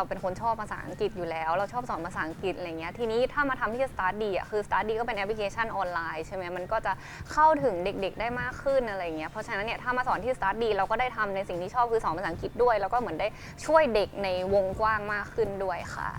ราเป็นคนชอบภาษาอังกฤษอยู่แล้ว เราชอบสอนภาษาอังกฤษอะไรเงี้ยทีนี้ถ้ามาทำที่ Start D อะคือ Start D ก็เป็นแอปพลิเคชันออนไลน์ใช่ไหมมันก็จะเข้าถึงเด็กๆ ได้มากขึ้นอะไรเงี้ยเพราะฉะนั้นเนี่ยถ้ามาสอนที่ Start D เราก็ได้ทำในสิ่งที่ชอบคือสอนภาษาอังกฤษด้วย แล้วก็เหมือนได้ช่วยเด็กในวงกว้างมากขึ้นด้วยค่ะ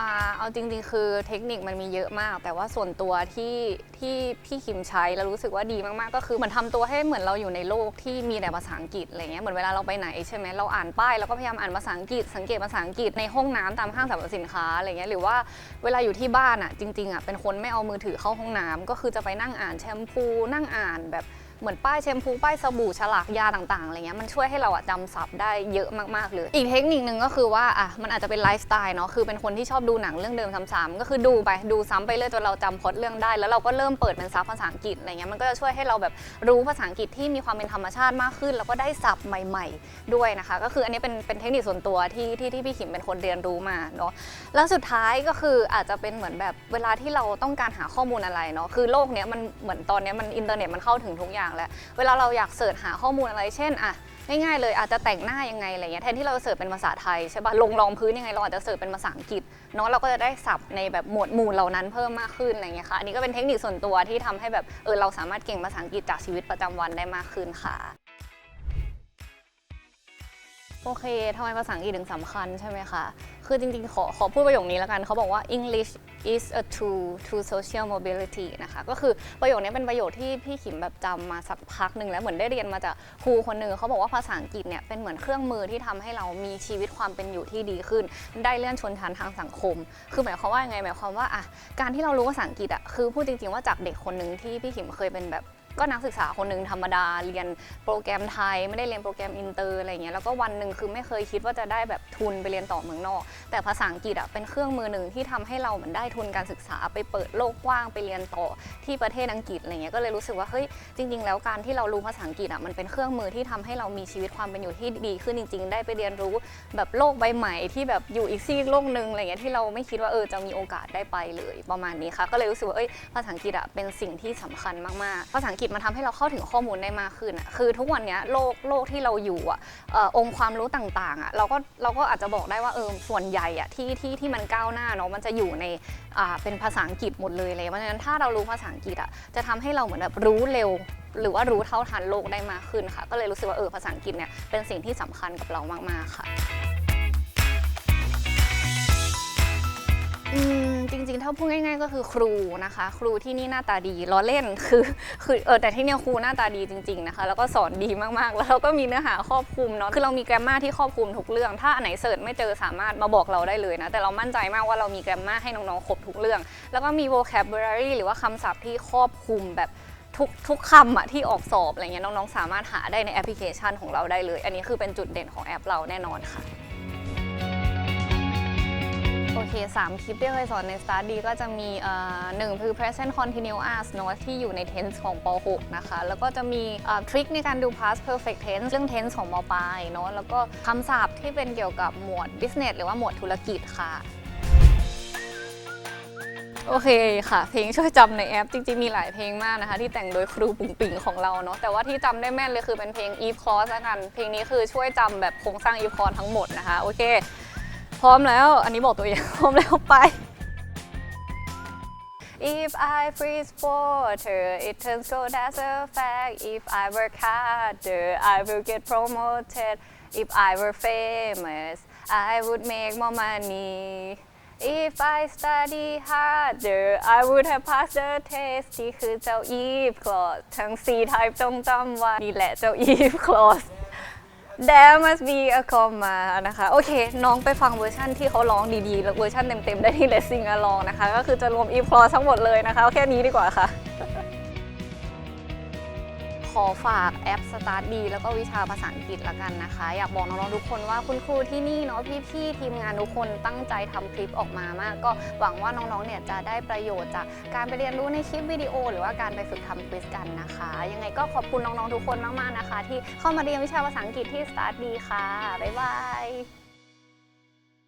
อ่าเอาจริงๆ คือเทคนิคมันมีเยอะมาก แต่ว่าส่วนตัวที่ที่พี่คิมใช้แล้วรู้สึกว่าดีมากๆ ก็คือเหมือนทำตัวให้เหมือนเราอยู่ในโลกที่มีแต่ภาษาอังกฤษอะไรเงี้ยเหมือนเวลาเราไปไหนใช่ไหมเราอ่านป้ายเราก็พยายามอ่านภาษาอังกฤษสังเกตภาษาอังกฤษในห้องน้ำตามห้างสรรพสินค้าอะไรเงี้ยหรือว่าเวลาอยู่ที่บ้านอะจริงๆอะเป็นคนไม่เอามือถือเข้าห้องน้ำก็คือจะไปนั่งอ่านแชมพูนั่งอ่านแบบ เหมือนป้ายแชมพูป้ายสบู่ฉลากยาต่างๆอะไรเงี้ยมันช่วยให้เราอะจำศัพท์ได้เยอะมากๆเลยอีกเทคนิคนึงก็คือว่าอะมันอาจจะเป็นไลฟ์สไตล์เนาะคือเป็นคนที่ชอบดูหนังเรื่องเดิมซ้ำๆก็คือดูไปดูซ้ำไปเรื่อยจนเราจำพล็อตเรื่องได้ แล้วเราก็เริ่มเปิดเป็นซับภาษาอังกฤษอะไรเงี้ยมันก็จะช่วยให้เราแบบรู้ภาษาอังกฤษที่มีความเป็นธรรมชาติมากขึ้น แล้วก็ได้ศัพท์ใหม่ ๆ ด้วยนะคะ ก็คืออันนี้เป็นเป็นเทคนิคส่วนตัวที่ที่ที่พี่ขิมเป็นคนเรียนรู้มาเนาะแล้วสุดท้ายก็คืออาจจะเป็นเหมือนแบบเวลาที่เราต้องการหาข้อมูลอะไรเนาะคือโลกเนี้ยมันเหมือนตอนเนี้ยมันอินเทอร์เน็ตมันเข้าถึงทุกอย่างแล้วเวลาเราอยากเสิร์ชหาข้อมูลอะไรเช่นอะง่ายๆเลยอาจจะแต่งหน้ายังไงอะไรเงี้ยแทนที่เราจะเสิร์ชเป็นภาษาไทยใช่ปะลงรองพื้นยังไงเราอาจจะเสิร์ชเป็นภาษาอังกฤษเนาะเราก็จะได้ศัพท์ในแบบหมวดหมู่เหล่านั้นเพิ่มมากขึ้นอะไรเงี้ยค่ะอันนี้ก็เป็นเทคนิคส่วนตัวที่ทำให้แบบเออเราสามารถเก่งภาษาอังกฤษจากชีวิตประจำวันได้มากขึ้นค่ะโอเคทำไมภาษาอังกฤษถึงสำคัญใช่ไหมคะ คือจริงๆ ขอขอพูดประโยคนี้แล้วกัน เขาบอกว่า English is a tool to social mobility นะคะ ก็คือประโยคนี้เป็นประโยคที่พี่ขิมแบบจำมาสักพักหนึ่งแล้วเหมือนได้เรียนมาจากครูคนหนึ่งเขาบอกว่าภาษาอังกฤษเนี่ยเป็นเหมือนเครื่องมือที่ทำให้เรามีชีวิตความเป็นอยู่ที่ดีขึ้น ได้เลื่อนชนชั้นทางสังคม คือหมายความว่ายังไงหมายความว่าอะการที่เรารู้ภาษาอังกฤษอะคือพูดจริงๆว่าจากเด็กคนหนึ่งที่พี่ขิมเคยเป็นแบบ ก็นักศึกษาคนหนึ่งธรรมดาเรียนโปรแกรมไทย ไม่ได้เรียนโปรแกรมอินเตอร์อะไรเงี้ยแล้วก็วันหนึ่งคือไม่เคยคิดว่าจะได้แบบทุนไปเรียนต่อเมืองนอก แต่ภาษาอังกฤษอะเป็นเครื่องมือหนึ่งที่ทำให้เราเหมือนได้ทุนการศึกษาไปเปิดโลกกว้างไปเรียนต่อที่ประเทศอังกฤษอะไรเงี้ยก็เลยรู้สึกว่าเฮ้ยจริง ๆ แล้วการที่เรารู้ภาษาอังกฤษอะมันเป็นเครื่องมือที่ทำให้เรามีชีวิตความเป็นอยู่ที่ดีขึ้นจริง ๆ ได้ไปเรียนรู้แบบโลกใบใหม่ที่แบบอยู่อีกซีกโลกหนึ่งอะไรเงี้ยที่เราไม่คิดว่าเออจะมีโอกาสได้ไปเลยประมาณนี้ค่ะก็เลยรู้สึกว่าเอ้ยภาษาอังกฤษอะเป็นสิ่งที่สำคัญมากๆภาษาอังกฤษมันทำให้เราเข้าถึงข้อมูลได้มากขึ้นอะคือทุกวันนี้โลกโลกที่เราอยู่อะองค์ความรู้ต่างๆอะเราก็เราก็อาจจะบอกได้ว่าเออส่วนใหญ่อะที่ที่ที่มันก้าวหน้าเนาะมันจะอยู่ในอ่าเป็นภาษาอังกฤษหมดเลยเลยเพราะฉะนั้นถ้าเรารู้ภาษาอังกฤษอะจะทำให้เราเหมือนแบบรู้เร็ว หรือว่ารู้เท่าทันโลกได้มากขึ้นค่ะ ก็เลยรู้สึกว่าเออภาษาอังกฤษเนี่ยเป็นสิ่งที่สำคัญกับเรามากๆค่ะ อืมจริงๆ ถ้าพูดง่าย ๆ ก็คือครูนะคะ ครูที่นี่หน้าตาดีล้อเล่นคือคือเออแต่ที่เนี่ยครูหน้าตาดีจริงๆนะคะ แล้วก็สอนดีมากๆ แล้วเราก็มีเนื้อหาครอบคลุมเนาะคือเรามีแกรมมาที่ครอบคลุมทุกเรื่อง ถ้าอันไหนเสิร์ชไม่เจอสามารถมาบอกเราได้เลยนะ แต่เรามั่นใจมากว่าเรามีแกรมมาให้น้องๆครบทุกเรื่อง แล้วก็มี vocabulary หรือว่าคำศัพท์ที่ครอบคลุมแบบทุกทุกคำอะที่ออกสอบอะไรเงี้ยน้องๆ สามารถหาได้ในแอปพลิเคชันของเราได้เลย อันนี้คือเป็นจุดเด่นของแอปเราแน่นอนค่ะ โอเค 3 คลิปที่เคยสอนใน Study ก็จะมีเอ่อหนึ่งคือ present continuous เนอะที่อยู่ใน tense ของป .6 นะคะ แล้วก็จะมีทริคในการดู past perfect tense เรื่อง tense ของมปลายเนอะแล้วก็คำศัพท์ที่เป็นเกี่ยวกับหมวด business หรือว่าหมวดธุรกิจค่ะโอเคค่ะ เพลงช่วยจำในแอปจริงๆ มีหลายเพลงมากนะคะ ที่แต่งโดยครูปุ่งปิ่งของเราเนาะแต่ว่าที่จำได้แม่นเลยคือเป็นเพลง Eve Clause ละกัน เพลงนี้คือช่วยจำแบบโครงสร้าง Eve Clause ทั้งหมดนะคะ โอเค ร้อมแล้ว อันนี้บอกตัวเอง พร้อมแล้วไป If I freeze water, it turns cold as a fact. If I work harder, I will get promoted. If I were famous, I would make more money. If I study harder, I would have passed the test ที่คือเจ้า Eve Claus ทั้ง C type ต้องจำไว้นี่แหละเจ้า Eve Claus There must be a comma นะคะ โอเค น้องไปฟังเวอร์ชันที่เขาร้องดีๆ แล้วเวอร์ชันเต็มๆ ได้ที่ Let's Sing Along นะคะ ก็คือจะรวมอีพลอทั้งหมดเลยนะคะ แค่นี้ดีกว่าค่ะ ขอฝากแอป Start D แล้วก็วิชาภาษาอังกฤษละกันนะคะ อยากบอกน้องๆทุกคนว่าคุณครูที่นี่เนาะพี่ๆทีมงานทุกคนตั้งใจทำคลิปออกมามาก ก็หวังว่าน้องๆเนี่ยจะได้ประโยชน์จากการไปเรียนรู้ในคลิปวิดีโอ หรือว่าการไปฝึกทำควิสกันนะคะ ยังไงก็ขอบคุณน้องๆทุกคนมากๆนะคะ ที่เข้ามาเรียนวิชาภาษาอังกฤษที่ Start D ค่ะบ๊ายบาย